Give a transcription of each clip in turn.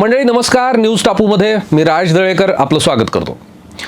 मंडळी नमस्कार. न्यूज टापूमध्ये मी राज दळेकर आपलं स्वागत करतो.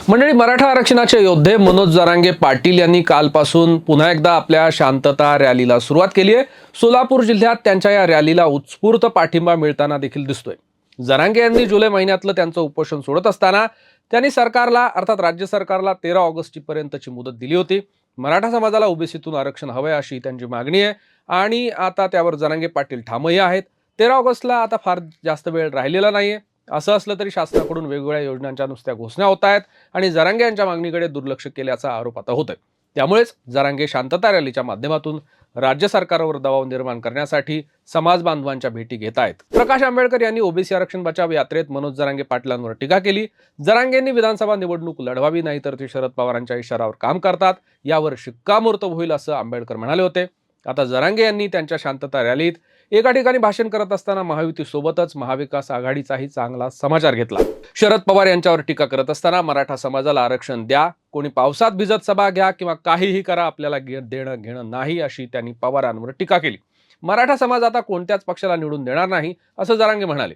मंडळी मराठा आरक्षणाचे योद्धे मनोज जरांगे पाटील यांनी कालपासून पुन्हा एकदा आपल्या शांतता रॅलीला सुरुवात केली आहे. सोलापूर जिल्ह्यात त्यांच्या या रॅलीला उत्स्फूर्त पाठिंबा मिळताना देखील दिसतोय. जरांगे यांनी जुलै महिन्यातलं त्यांचं उपोषण सोडत असताना त्यांनी सरकारला अर्थात राज्य सरकारला तेरा ऑगस्ट पर्यंतची मुदत दिली होती. मराठा समाजाला ओबीसीतून आरक्षण हवंय अशी त्यांची मागणी आहे. आणि आता त्यावर जरांगे पाटील ठामही आहेत. तेरा ऑगस्टला आता फार जास्त वेळ राहिलेला नाहीये. असं असलं तरी शासनाकडून वेगवेगळ्या योजनांच्या नुसत्या घोषणा होत आहेत आणि जरांगे यांच्या मागणीकडे दुर्लक्ष केल्याचा आरोप आता होतोय. त्यामुळेच जरांगे शांतता रॅलीच्या माध्यमातून राज्य सरकारवर दबाव निर्माण करण्यासाठी समाज बांधवांच्या भेटी घेत आहेत प्रकाश आंबेडकर यांनी ओबीसी आरक्षण बचाव यात्रेत मनोज जरांगे पाटलांवर टीका केली. जरांगेंनी विधानसभा निवडणूक लढवावी नाही तर ते शरद पवारांच्या इशारावर काम करतात. यावर शिक्कामोर्तब होईल असं आंबेडकर म्हणाले होते. आता जरांगे यांनी त्यांच्या शांतता रॅलीत एका ठिकाणी भाषण करत असताना महायुती सोबतच महाविकास आघाडीचाही चांगला समाचार घेतला. शरद पवार यांच्यावर टीका करत असताना मराठा समाजाला आरक्षण द्या कोणी पावसात भिजत सभा घ्या किंवा काहीही करा आपल्याला देणं घेणं नाही अशी त्यांनी पवारांवर टीका केली. मराठा समाज आता कोणत्याच पक्षाला निवडून देणार नाही असं जरांगे म्हणाले.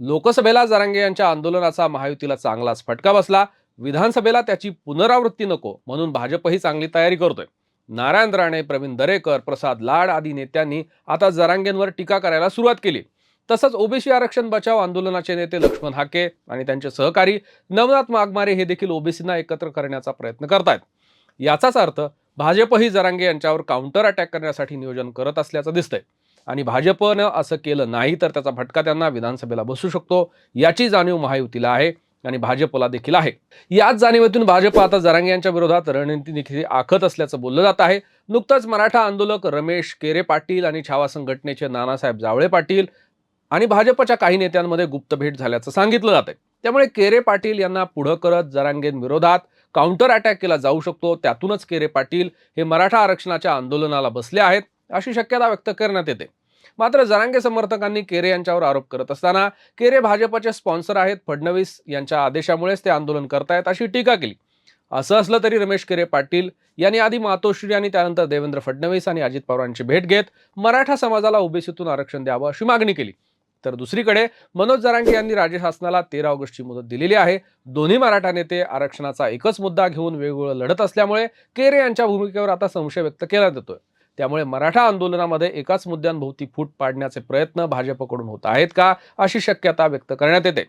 लोकसभेला जरांगे यांच्या आंदोलनाचा महायुतीला चांगलाच फटका बसला विधानसभेला त्याची पुनरावृत्ती नको म्हणून भाजपही चांगली तयारी करतोय. नारायण राणे प्रवीण दरेकर प्रसाद लाड आदी नेत्यांनी आता जरांगेंवर टीका करायला सुरुवात केली. तसंच ओबीसी आरक्षण बचाव आंदोलनाचे नेते लक्ष्मण हाके आणि त्यांचे सहकारी नवनाथ मागमारे हे देखील ओबीसींना एकत्र करण्याचा प्रयत्न करतायत. याचाच अर्थ भाजपही जरांगे यांच्यावर काउंटर अटॅक करण्यासाठी नियोजन करत असल्याचं दिसतंय. आणि भाजपनं असं केलं नाही तर त्याचा फटका त्यांना विधानसभेला बसू शकतो याची जाणीव महायुतीला आहे. आणि भाजपला देखील आहे. याच जाणीवेतून भाजप आता जरांगे यांच्या विरोधात रणनीती देखील आखत असल्याचं बोललं जात आहे. नुकतंच मराठा आंदोलक रमेश केरे पाटील आणि छावा संघटनेचे नानासाहेब जावळे पाटील आणि भाजपच्या काही नेत्यांमध्ये गुप्त भेट झाल्याचं सांगितलं जात आहे त्यामुळे केरे पाटील यांना पुढं करत जरांगेंविरोधात काउंटर अटॅक केला जाऊ शकतो. त्यातूनच केरे पाटील हे मराठा आरक्षणाच्या आंदोलनाला बसले आहेत अशी शक्यता व्यक्त करण्यात येते. मात्र जरांगे समर्थकांनी केरे यांच्यावर आरोप करत असताना केरे भाजपचे स्पॉन्सर आहेत फडणवीस यांच्या आदेशामुळेच ते आंदोलन करतायत अशी टीका केली. असं असलं तरी रमेश केरे पाटील यांनी आधी मातोश्री आणि त्यानंतर देवेंद्र फडणवीस आणि अजित पवारांची भेट घेत मराठा समाजाला ओबीसीतून आरक्षण द्यावं अशी मागणी केली. तर दुसरीकडे मनोज जरांगे यांनी राज्य शासनाला तेरा ऑगस्टची मुदत दिलेली आहे. दोन्ही मराठा नेते आरक्षणाचा एकच मुद्दा घेऊन वेगवेगळं लढत असल्यामुळे केरे यांच्या भूमिकेवर आता संशय व्यक्त केला जातोय. त्यामुळे मराठा आंदोलनामध्ये एकाच मुद्द्यांभोवती फूट पाडण्याचे प्रयत्न भाजपकडून होत आहेत का अशी शक्यता व्यक्त करण्यात येते.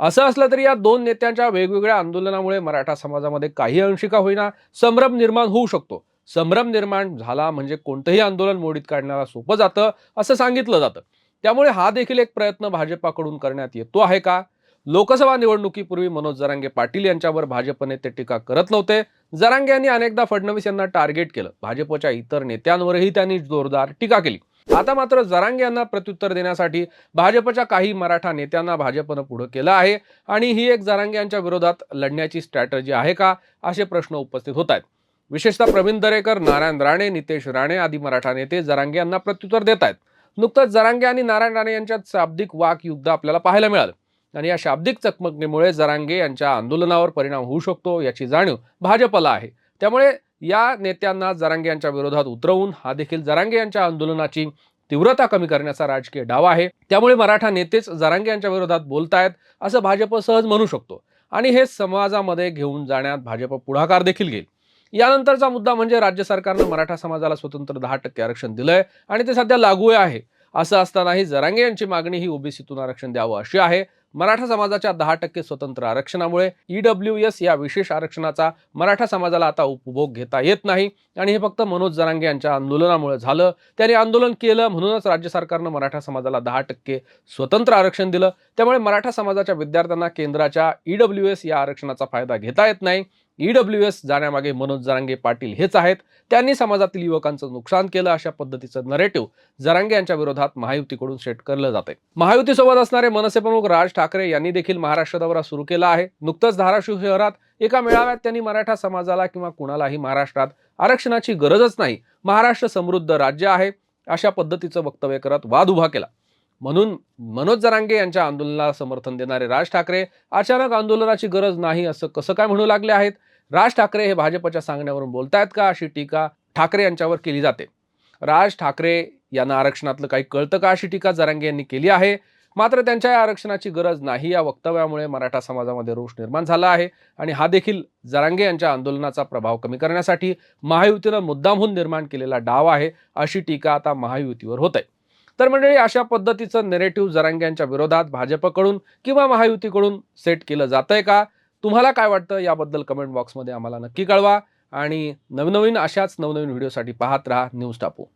असं असलं तरी या दोन नेत्यांच्या वेगवेगळ्या आंदोलनामुळे मराठा समाजामध्ये काही अंशिका होईना संभ्रम निर्माण होऊ शकतो. संभ्रम निर्माण झाला म्हणजे कोणतंही आंदोलन मोडीत काढण्याला सोपं जातं असं सांगितलं जातं. त्यामुळे हा देखील एक प्रयत्न भाजपाकडून करण्यात येतो आहे का? लोकसभा निवडणुकीपूर्वी मनोज जरांगे पाटील यांच्यावर भाजप नेते टीका करत नव्हते. जरांगे यांनी अनेकदा फडणवीस यांना टार्गेट केलं. भाजपच्या इतर नेत्यांवरही त्यांनी जोरदार टीका केली. आता मात्र जरांगे यांना प्रत्युत्तर देण्यासाठी भाजपच्या काही मराठा नेत्यांना भाजपनं पुढं केलं आहे. आणि ही एक जरांगे यांच्या विरोधात लढण्याची स्ट्रॅटर्जी आहे का असे प्रश्न उपस्थित होत आहेत. विशेषतः प्रवीण दरेकर नारायण राणे नितेश राणे आदी मराठा नेते जरांगे यांना प्रत्युत्तर देत आहेत. नुकतंच जरांगे आणि नारायण राणे यांच्यात शाब्दिक वाक युद्ध आपल्याला पाहायला मिळालं. आणि या शाब्दिक चकमकणीमुळे जरांगे यांच्या आंदोलनावर परिणाम होऊ शकतो याची जाणीव भाजपला आहे. त्यामुळे या नेत्यांना जरांगे यांच्या विरोधात उतरवून हा देखील जरांगे यांच्या आंदोलनाची तीव्रता कमी करण्याचा राजकीय डाव आहे. त्यामुळे मराठा नेतेच जरांगे यांच्या विरोधात बोलतायत असं भाजप सहज म्हणू शकतो. आणि हे समाजामध्ये घेऊन जाण्यात भाजप पुढाकार देखील घेईल. यानंतरचा मुद्दा म्हणजे राज्य सरकारनं मराठा समाजाला स्वतंत्र दहा टक्के आरक्षण दिलंय आणि ते सध्या लागू आहे. असं असतानाही जरांगे यांची मागणी ही ओबीसीतून आरक्षण द्यावं अशी आहे. मराठा समाजाच्या दहा टक्के स्वतंत्र आरक्षणामुळे ईडब्ल्यू एस या विशेष आरक्षणाचा मराठा समाजाला आता उपभोग घेता येत नाही. आणि हे फक्त मनोज जरांगे यांच्या आंदोलनामुळे झालं. त्यांनी आंदोलन केलं म्हणूनच राज्य सरकारनं मराठा समाजाला दहा टक्के स्वतंत्र आरक्षण दिलं. त्यामुळे मराठा समाजाच्या विद्यार्थ्यांना केंद्राच्या ईडब्ल्यू एस या आरक्षणाचा फायदा घेता येत नाही. ईडब्ल्यू एस जाण्यामागे मनोज जरांगे पाटील हेच आहेत. त्यांनी समाजातील युवकांचं नुकसान केलं अशा पद्धतीचं नरेटिव्ह जरांगे यांच्या विरोधात महायुतीकडून सेट करलं जाते महायुतीसोबत असणारे मनसे प्रमुख राज ठाकरे यांनी देखील महाराष्ट्र दौरा सुरू केला आहे. नुकतंच धाराशिव शहरात एका मेळाव्यात त्यांनी मराठा समाजाला किंवा कुणालाही महाराष्ट्रात आरक्षणाची गरजच नाही. महाराष्ट्र समृद्ध राज्य आहे. अशा पद्धतीचं वक्तव्य करत वाद उभा केला. म्हणून मनोज जरांगे यांच्या आंदोलनाला समर्थन देणारे राज ठाकरे अचानक आंदोलनाची गरज नाही असं कसं काय म्हणू लागले आहेत? राज ठाकरे हे भाजपच्या सांगण्यावरून बोलतायत का? अशी टीका ठाकरे यांच्यावर केली जाते. राज ठाकरे यांना आरक्षणातलं काही कळतं का? अशी टीका जरांगे यांनी केली आहे. मात्र त्यांच्या या आरक्षणाची गरज नाही या वक्तव्यामुळे मराठा समाजामध्ये रोष निर्माण झाला आहे आणि हा देखील जरांगे यांच्या आंदोलनाचा प्रभाव कमी करण्यासाठी महायुतीनं मुद्दामहून निर्माण केलेला डाव आहे अशी टीका आता महायुतीवर होत आहे. तर मंडळी अशा पद्धतीचं नेरेटिव्ह जरांग्यांच्या विरोधात भाजपकडून किंवा महायुतीकडून सेट केलं जातंय का? तुम्हाला काय वाटतं? याबद्दल कमेंट बॉक्समध्ये आम्हाला नक्की कळवा. आणि नवनवीन अशाच नवनवीन व्हिडिओसाठी पाहत राहा न्यूज टापू.